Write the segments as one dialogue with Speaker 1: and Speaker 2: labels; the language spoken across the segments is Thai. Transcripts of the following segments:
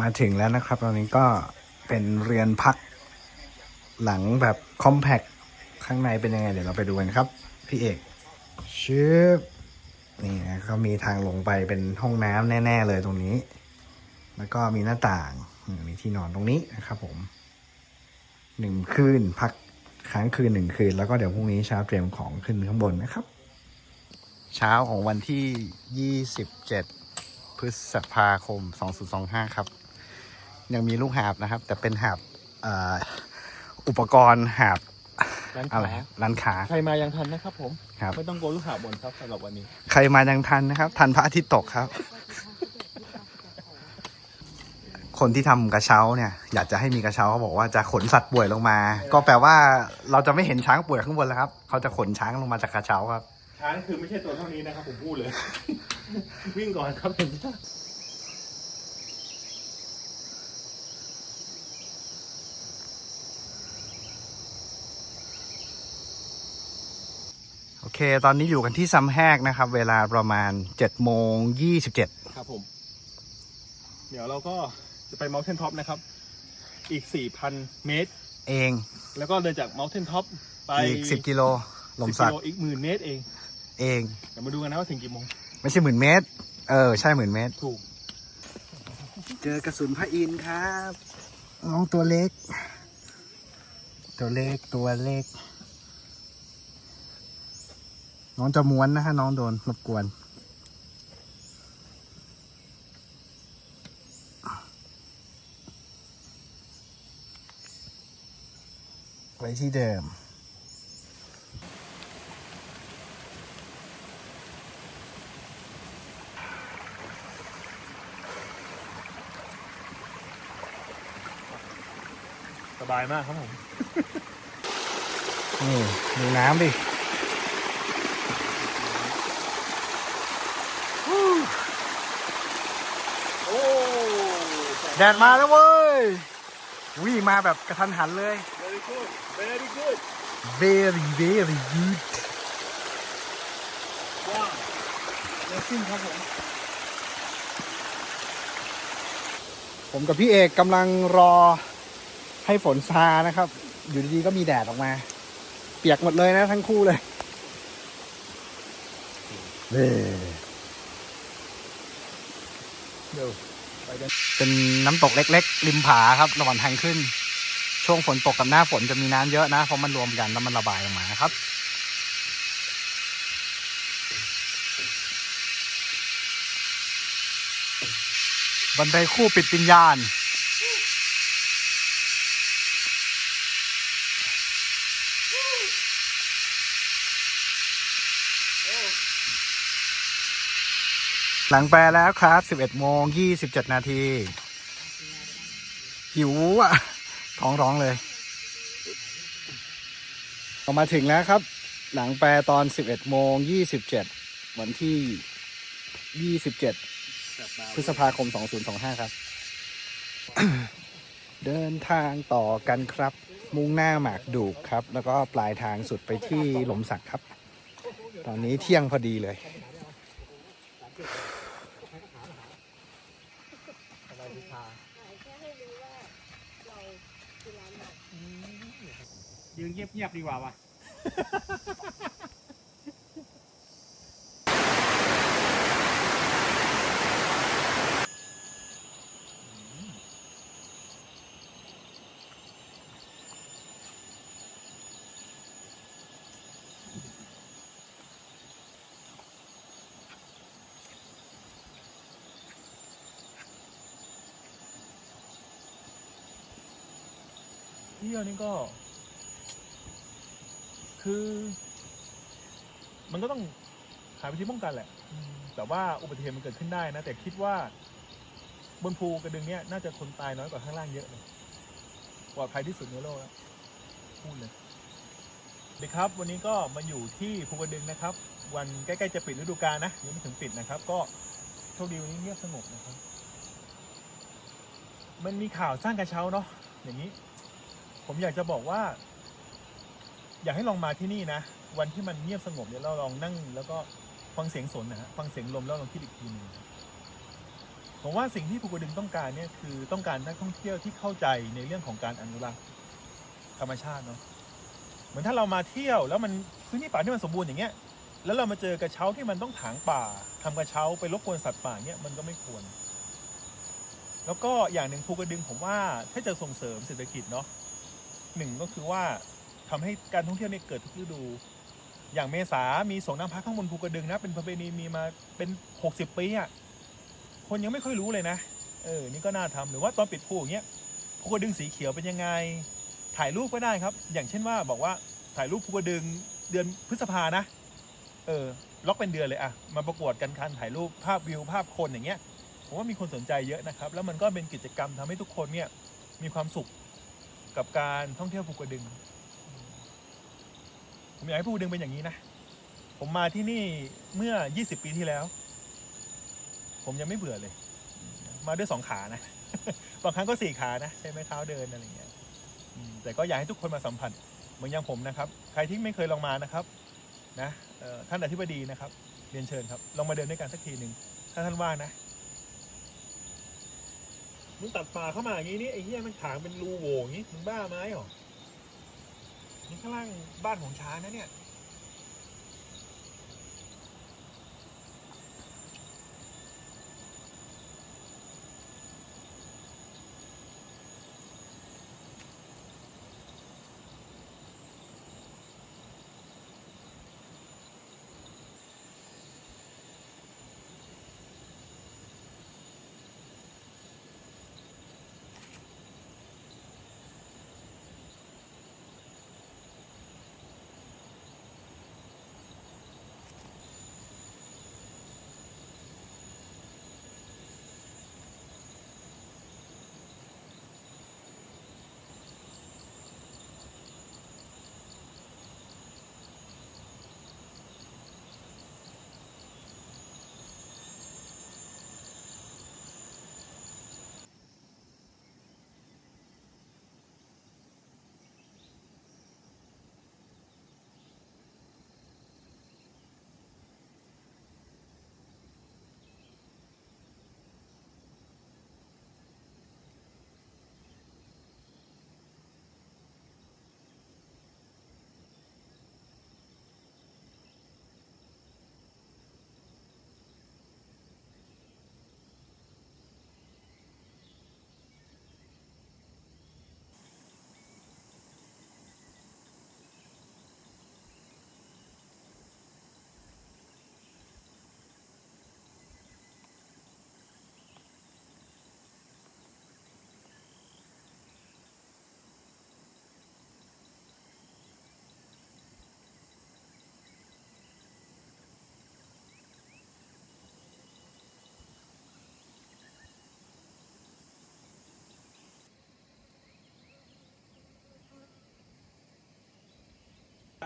Speaker 1: มาถึงแล้วนะครับ ตอนนี้ก็เป็นเรือนพักหลังแบบคอมแพคข้างในเป็นยังไง เดี๋ยวเราไปดูกันครับ พี่เอกชืบนี่นะก็มีทางลงไปเป็นห้องน้ำแน่ ๆ เลยตรงนี้ แล้วก็มีหน้าต่างอืมมีที่นอนตรงนี้นะครับ ผมหนึ่งคืนพักค้างคืนหนึ่งคืน แล้วก็เดี๋ยวพรุ่งนี้เช้าเตรียมของขึ้นข้างบนนะครับ เช้าของวันที่ 27 พฤษภาคม 2025 ครับ ยังมีลูกหาบนะครับ แต่เป็นหาบเอ่ออุปกรณ์หาบ
Speaker 2: ร้าน
Speaker 1: อะไร
Speaker 2: ค้า
Speaker 1: ร้านค้า
Speaker 2: ใครมายังทันนะครับผม
Speaker 1: ครับ
Speaker 2: ไม่ต้องโกลัวลูกหาบนครับสำหรับวันนี้
Speaker 1: ใครมายังทันนะครับ ทันพระอาทิตย์ตกครับ คนที่ทำกระเช้าเนี่ย อยากจะให้มีกระเช้าเขาบอกว่าจะขนสัตว์ป่วยลงมา ก็แปลว่าเราจะไม่เห็นช้างป่วยข้างบนแล้วครับ เขาจะขนช้างลงมาจากกระเช้าครับ
Speaker 2: ช้างคือไม่ใช่ตัวเท่านี้นะครับผมพูดเลย วิ่งก่อนครับเห็นไหม
Speaker 1: โอ เคตอนนี้อยู่กันที่ซัมแฮกนะครับ เวลาประมาณ7โมง27
Speaker 2: ครับผม เดี๋ยวเราก็จะไป Mountain Top นะครับ อีก4,000เมตร
Speaker 1: เอง
Speaker 2: แล้วก็เดินจาก Mountain Top ไป
Speaker 1: อีก10กิโลลม
Speaker 2: 10
Speaker 1: สัก
Speaker 2: กิโลอีกหมื่นเมตรเอง
Speaker 1: เอง
Speaker 2: เดี๋ยวมาดูกันนะว่าถึงกี่โมง
Speaker 1: ไม่ใช่หมื่นเมตร เออ ใช่หมื่นเมตร
Speaker 2: ถูก
Speaker 1: เจอกระสุนพระอินทร์ครับ น้องตัวเล็ก ตัวเล็กตัวเล็ก น้องจะม้วนนะฮะน้องโดนรบกวน ไว้ที่เดิม
Speaker 2: สบายมากครับผม
Speaker 1: นี่ดูน้ำดิ แดดมาแล้วเว้ยวิ่มาแบบกระทันหันเลย
Speaker 2: very good very good
Speaker 1: very very good
Speaker 2: ว้าวเลสซิ่งครับผม
Speaker 1: ผมกับพี่เอกกำลังรอให้ฝนซานะครับ อยู่ดีๆก็มีแดดออกมา เปียกหมดเลยนะทั้งคู่เลยเว้ย
Speaker 2: เดี๋ยวไปกัน
Speaker 1: เป็นน้ำตกเล็ก ๆ ริมผาครับระหว่างทางขึ้น ช่วงฝนตกกับหน้าฝนจะมีน้ำเยอะนะเพราะมันรวมกันแล้วมันระบายออกมาครับบันไดคู่ปิดปิญญาณ หลังแปลแล้วครับ 11โมง27 นาที หิวอะ ท้องร้องเลยเรามาถึงแล้วครับ หลังแปลตอน 11โมง27 วันที่ 27 พฤษภาคม 2025 ครับ เดินทางต่อกันครับ มุ่งหน้าหมากดูกครับ แล้วก็ปลายทางสุดไปที่หลมสักครับ ตอนนี้เที่ยงพอดีเลย
Speaker 2: ยืนเงียบๆดีกว่าว่ะ ที่ยวนี่ก็ คือ มันก็ต้องหาวิธีป้องกันแหละอืมแต่ว่าอุบัติเหตุมันเกิดขึ้นได้นะ แต่คิดว่า บนภูกระดึงเนี้ยน่าจะคนตายน้อยกว่าข้างล่างเยอะเลยปลอดภัยที่สุดในโลกแล้วพูดเลยเด็กครับ วันนี้ก็มาอยู่ที่ภูกระดึงนะครับ วันใกล้ๆจะปิดฤดูกาลนะยังไม่ถึงปิดนะครับ ก็โชคดีวันนี้เงียบสงบนะครับ มันมีข่าวสร้างกระเช้าเนาะอย่างนี้ ผมอยากจะบอกว่า อยากให้ลองมาที่นี่นะ วันที่มันเงียบสงบเนี่ยเราลองนั่ง แล้วก็ฟังเสียงสนนะฮะฟังเสียงลมแล้วลองคิดอีกทีหนึงผมว่าสิ่งที่ภูกระดึงต้องการเนี่ยคือต้องการนักท่องเที่ยวที่เข้าใจในเรื่องของการอนุรักษ์ธรรมชาติเนาะเหมือนถ้าเรามาเที่ยวแล้วมันพื้นที่ป่าที่มันสมบูรณ์อย่างเงี้ย แล้วเรามาเจอกระเช้าที่มันต้องถางป่าทำกระเช้าไปรบกวนสัตว์ป่าเนี่ยมันก็ไม่ควร แล้วก็อย่างหนึ่งภูกระดึงผมว่าถ้าจะส่งเสริมเศรษฐกิจเนาะ หนึ่งก็คือว่าทำให้การท่องเที่ยวเนี่ยเกิดทุกฤดู อย่างเมษามีสงน้ำพักข้างบนภูกระดึงนะ เป็นประเพณีมีมาเป็นหกสิบปีอะคนยังไม่ค่อยรู้เลยนะ เออ นี่ก็น่าทำหรือว่าตอนปิดภูอย่างเงี้ยภูกระดึงสีเขียวเป็นยังไง ถ่ายรูปก็ได้ครับ อย่างเช่นว่าบอกว่าถ่ายรูปภูกระดึงเดือนพฤษภานะ เออ ล็อกเป็นเดือนเลยอะมาประกวดกันคันถ่ายรูปภาพวิวภาพคนอย่างเงี้ย ผมว่ามีคนสนใจเยอะนะครับ แล้วมันก็เป็นกิจกรรมทำให้ทุกคนเนี่ยมีความสุข กับการท่องเที่ยวภูกระดึง ผมอยากให้ภูกระดึงเป็นอย่างนี้นะ ผมมาที่นี่เมื่อ 20 ปีที่แล้ว ผมยังไม่เบื่อเลย มาด้วยสองขานะ บางครั้งก็สี่ขานะใช้ไม้เท้าเดินอะไรอย่างเงี้ยแต่ก็อยากให้ทุกคนมาสัมผัสเหมือนอย่างผมนะครับ ใครที่ไม่เคยลองมานะครับนะท่านอธิบดีนะครับ เรียนเชิญครับ ลองมาเดินด้วยกันสักทีหนึ่งถ้าท่านว่างนะ มึงตัดป่าเข้ามาอย่างนี้นี่ไอ้เหี้ยมันถางเป็นรูโหว่อย่างนี้มึงบ้าไหมหรอนี่ข้างล่างบ้านของช้างนะเนี่ย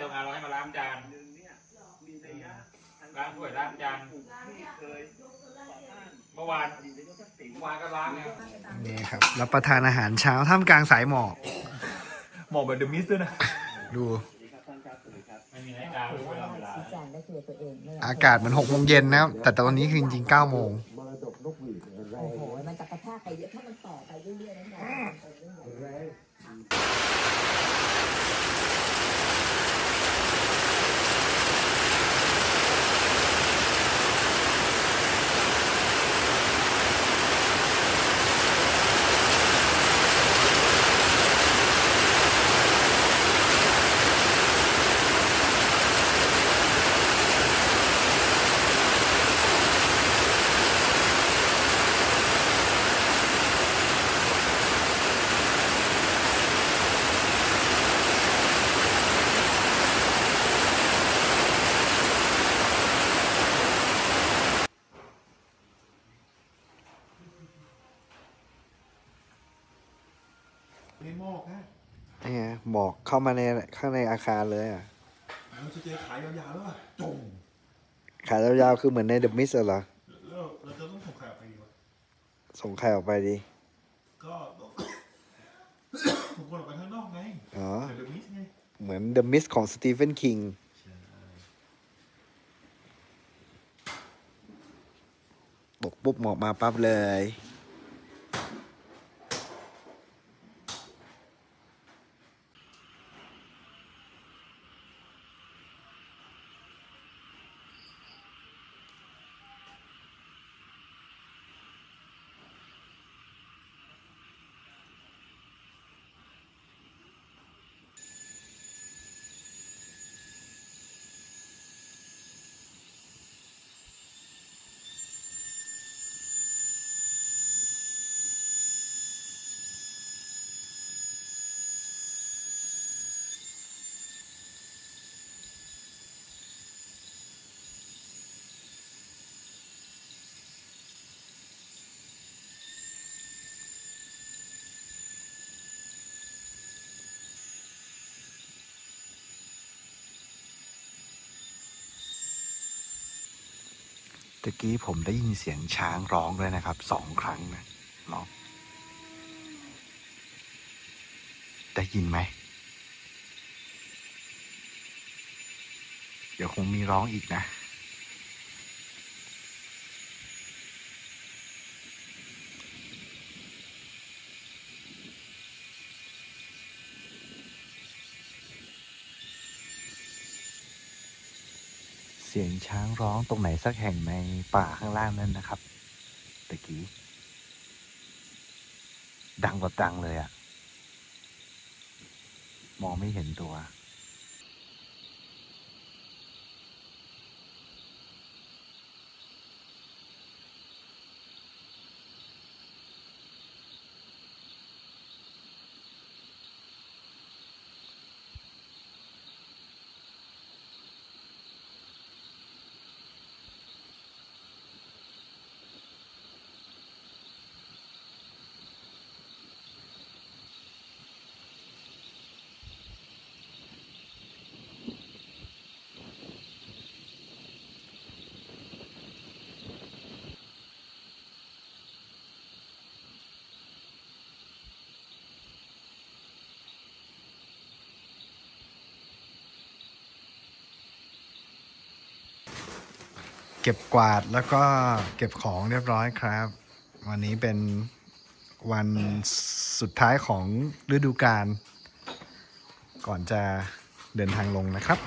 Speaker 3: เติมงานเราให้มาล้างจานล้างถ้วยล้างจานเมื่อวานเมื่อวานก็ล้างเนี่ย
Speaker 1: นี่ครับรับประทานอาหารเช้าท่ามกลางสายหมอก
Speaker 2: หมอกแบบเดอะมิสด้วยนะ
Speaker 1: ดู
Speaker 3: ไม่มีนาฬิกาด้วยเวลาเวลา
Speaker 4: ชี้แจงได้คุยกับตัวเองไม่ย
Speaker 1: อากาศมันหกโมงเย็นนะครับแต่ตอนนี้คือจริงๆเก้าโมง
Speaker 4: โอ้โหมันจะกระแทกไปเยอะถ้ามันต่อไปเรื่อยๆแล้วเนี่ยมันจะเรื่องใหญ่
Speaker 2: นี่ หมอกนะ
Speaker 1: นี่ไงหมอกเข้ามาในข้างในอาคารเลยอะ
Speaker 2: เราจะเจอขายยาวๆแล้วอะจง
Speaker 1: ขายยาวๆคือเหมือนในเดอะมิสเหรอ
Speaker 2: แล้วเราจะต้องส่งขายออกไปดีวะ
Speaker 1: ส่งใครออกไปดี
Speaker 2: ก็ต้องผมควรออกไปข้างนอกไง
Speaker 1: อ๋อ
Speaker 2: เดอะมิสไง
Speaker 1: เหมือนเดอะมิสของสตีเฟนคิง
Speaker 2: ใช่
Speaker 1: บกปุ๊บหมอกมาปั๊บเลย ตะกี้ผมได้ยินเสียงช้างร้องด้วยนะครับสองครั้งนะเนาะได้ยินไหม เดี๋ยวคงมีร้องอีกนะ เสียงช้างร้องตรงไหนสักแห่งในป่าข้างล่างนั่นนะครับตะกี้ดังกว่าดังเลยอะมองไม่เห็นตัว เก็บกวาดแล้วก็เก็บของเรียบร้อยครับ วันนี้เป็นวันสุดท้ายของฤดูกาลก่อนจะเดินทางลงนะครับ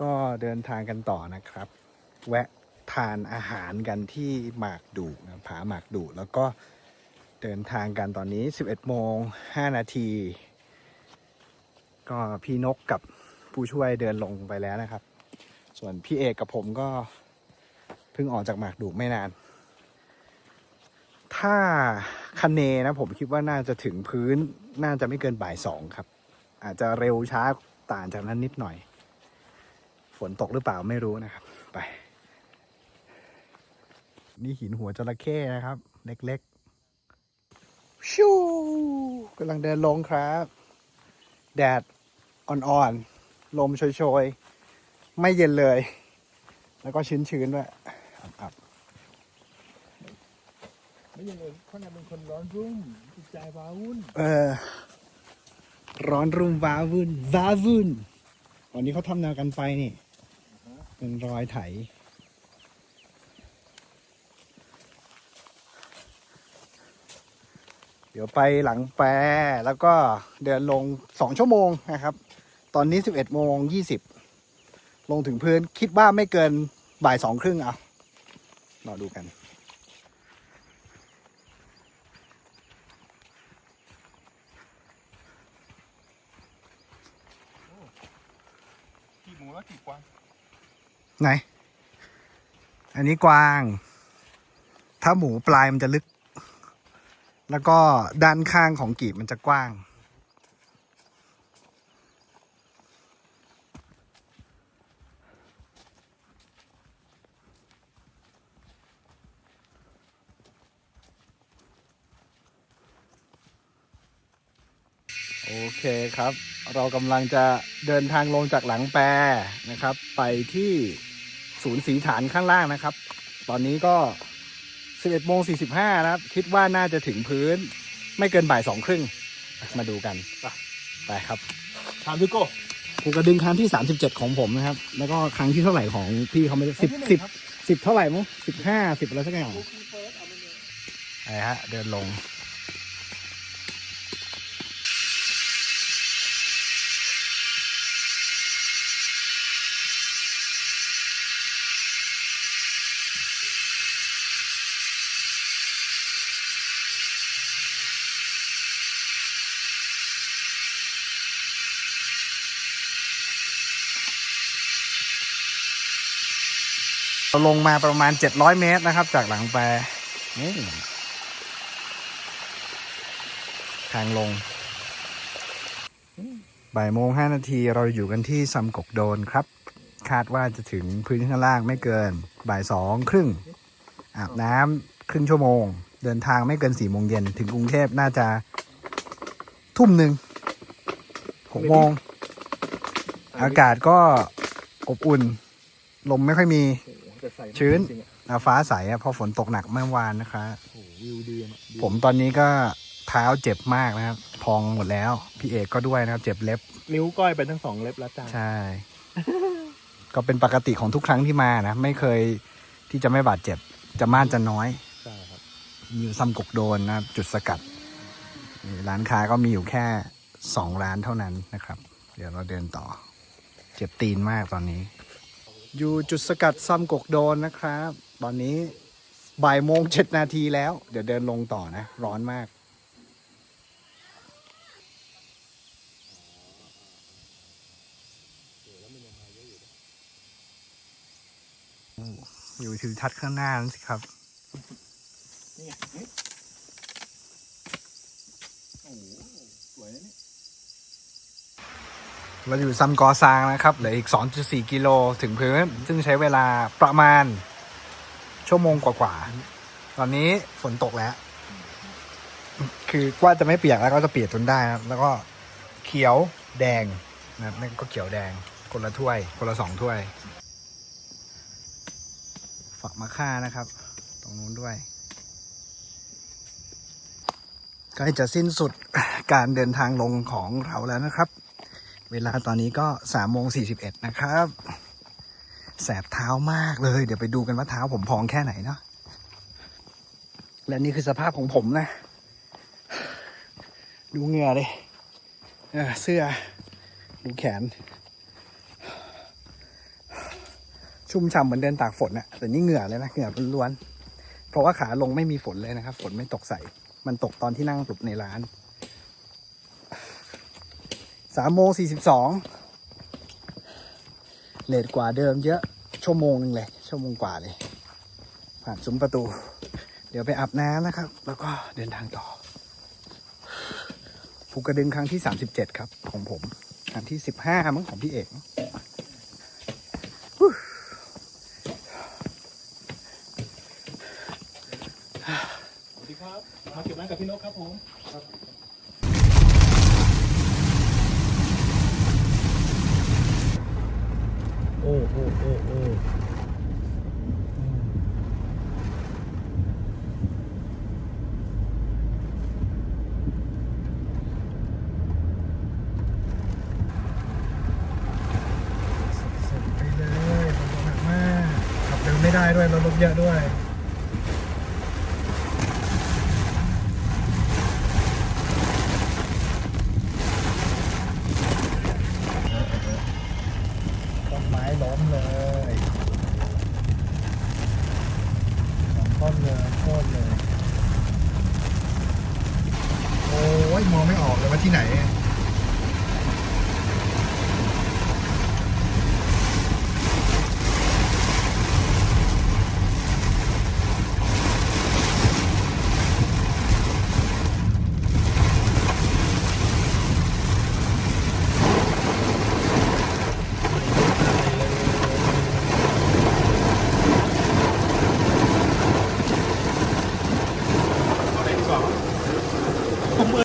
Speaker 1: ก็ เดินทางกันต่อนะครับ แวะทานอาหารกันที่หมากดูนะผาหมากดูแล้วก็เดินทางกันตอนนี้ 11โมง5นาที ก็พี่นกกับผู้ช่วยเดินลงไปแล้วนะครับ ส่วนพี่เอกกับผมก็เพิ่งออกจากหมากดูไม่นาน ถ้าคะเนนะผมคิดว่าน่าจะถึงพื้นน่าจะไม่เกินบ่ายสองครับ อาจจะเร็วช้าต่างจากนั้นนิดหน่อย ฝนตกหรือเปล่าไม่รู้นะครับ ไป นี่หินหัวจระเข้นะครับ เล็กๆชูกำลังเดินลงครับ แดดอ่อนๆ ลมโชยๆ ไม่เย็นเลย แล้วก็ชื้นๆด้วยอับ
Speaker 2: ไม่ยังเลยข้างในเป็นคนร้อนรุ่มจิตใจว้าวุ่น
Speaker 1: ๆเออ ร้อนรุ่มว้าวุ่นว้าวุ่นวันนี้เขาทำแนวกันไฟนี่ เป็นรอยไถ เดี๋ยวไปหลังแปรแล้วก็เดินลงสองชั่วโมงนะครับ ตอนนี้สิบเอ็ดโมงยี่สิบลงถึงพื้นคิดว่าไม่เกินบ่ายสองครึ่งเอารอดูกัน
Speaker 2: กี่หมูแล้วกี่กวาง
Speaker 1: ไหน อันนี้กว้าง ถ้าหมูปลายมันจะลึก แล้วก็ด้านข้างของกีบมันจะกว้าง โอเคครับ เรากำลังจะเดินทางลงจากหลังแปรนะครับ ไปที่ ศูนย์สีฐานข้างล่างนะครับ ตอนนี้ก็ 11โมง45นะครับ คิดว่าน่าจะถึงพื้น ไม่เกินบ่ายสองครึ่ง มาดูกันไปไปครับ
Speaker 2: ถามพี่โก้
Speaker 1: ภูกระดึงครั้งที่ 37 ของผมนะครับ แล้วก็ครั้งที่เท่าไหร่ของพี่เขาไม่ได้สิบสิบสิบเท่าไหร่มั้งสิบห้าสิบอะไรสักอย่างอะไรฮะ เดินลง เราลงมาประมาณ 700 เมตรนะครับ จากหลังแปรนี่ทางลง บ่ายโมงห้านาทีเราอยู่กันที่ซัมกกโดนครับ คาดว่าจะถึงพื้นข้างล่างไม่เกิน บ่ายสองครึ่งอาบน้ำครึ่งชั่วโมง เดินทางไม่เกินสี่โมงเย็นถึงกรุงเทพน่าจะทุ่มหนึ่งหกโมง อากาศก็อบอุ่น ลมไม่ค่อยมี ชื้นอ่าฟ้าใสอะเพราะฝนตกหนักเมื่อวานนะคะ
Speaker 2: วิวดีอะ
Speaker 1: ผมตอนนี้ก็เท้าเจ็บมากนะครับ พองหมดแล้ว พี่เอกก็ด้วยนะครับ เจ็บเล็บ
Speaker 2: นิ้วก้อยไปทั้งสองเล็บแล้วจ้า
Speaker 1: ใช่ ก็เป็นปกติของทุกครั้งที่มานะ ไม่เคยที่จะไม่บาดเจ็บ จะมากจะน้อย
Speaker 2: ใช่ครับ
Speaker 1: อยู่ซ้ำกกโดนนะครับจุดสกัดนี่ร้านค้าก็มีอยู่แค่สองร้านเท่านั้นนะครับ เดี๋ยวเราเดินต่อ เจ็บตีนมากตอนนี้ อยู่จุดสกัดซ้ำกกโดนนะครับ ตอนนี้บ่ายโมงเจ็ดนาทีแล้ว เดี๋ยวเดินลงต่อนะ ร้อนมาก อยู่ทิวทัศน์ข้างหน้านั่นสิครับ
Speaker 2: นี่ไงนี่โอ้โหสวยนะเนี่ย
Speaker 1: เราอยู่ซัมกอซางนะครับเหลืออีก 2.4 กิโลถึงพื้น ซึ่งใช้เวลาประมาณ ชั่วโมงกว่าๆ ตอนนี้ฝนตกแล้ว คือว่าจะไม่เปียกแล้วก็จะเปียกจนได้นะครับ แล้วก็เขียวแดงนะครับนั่นก็เขียวแดง คนละถ้วย คนละสองถ้วย ฝักมะค่านะครับ ตรงนู้นด้วยใกล้จะสิ้นสุดการเดินทางลงของเราแล้วนะครับ เวลาตอนนี้ก็สามโมงสี่สิบเอ็ดนะครับ แสบเท้ามากเลย เดี๋ยวไปดูกันว่าเท้าผมพองแค่ไหนเนาะและนี่คือสภาพของผมนะ ดูเหงื่อเลยเออเสื้อ ดูแขน ชุ่มฉ่ำเหมือนเดินตากฝนอะแต่นี่เหงื่อเลยนะเหงื่อล้วนๆเพราะว่าขาลงไม่มีฝนเลยนะครับ ฝนไม่ตกใส่ มันตกตอนที่นั่งหลบในร้านสามโมงสี่สิบสองเลทกว่าเดิมเยอะชั่วโมงหนึ่งเลย ชั่วโมงกว่าเลย ผ่านซุ้มประตู เดี๋ยวไปอาบน้ำนะครับ แล้วก็เดินทางต่อภูกระดึงครั้งที่สามสิบเจ็ดครับ ของผม ครั้งที่สิบห้ามั้งของพี่เอก
Speaker 2: สวัสดีครับ มา เก็บร้กับพี่นกครับผม